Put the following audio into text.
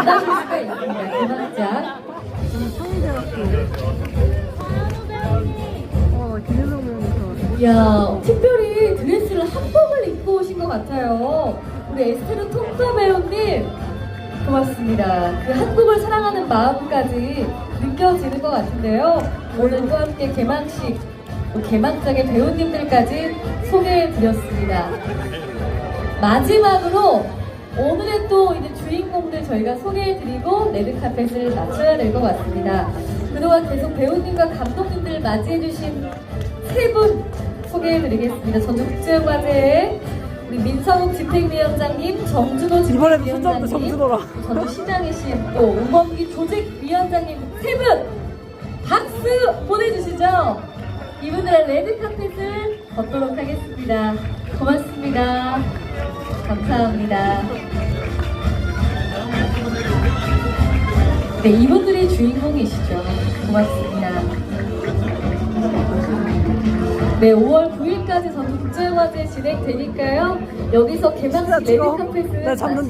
만나실 수가 있습니다. 개막작. 어, 김효정 배우님 이야, 특별히 드레스를 한복을 입고 오신 것 같아요. 우리 에스테르 통과 배우님, 고맙습니다. 그 한국을 사랑하는 마음까지 느껴지는 것 같은데요. 오늘과 함께 개막식, 또 개막작의 배우님들까지 소개해드렸습니다. 마지막으로 오늘의 또 이제 주인공들 저희가 소개해드리고 레드 카펫을 맞춰야 될 것 같습니다. 그동안 계속 배우님과 감독님들 맞이해주신 세 분 소개해드리겠습니다. 전주국제영화제의 우리 민성욱 집행위원장님, 정준호 집행위원장님. 전주시장이신 또 우범기 조직위원장님 세 분 박수 보내주시죠. 이분들의 레드 카펫을 걷도록 하겠습니다. 고맙습니다. 감사합니다. 네, 이분들이 주인공이시죠. 고맙습니다. 네, 5월 9일까지 전국제영화제 진행되니까요. 여기서 개막식 나 잡는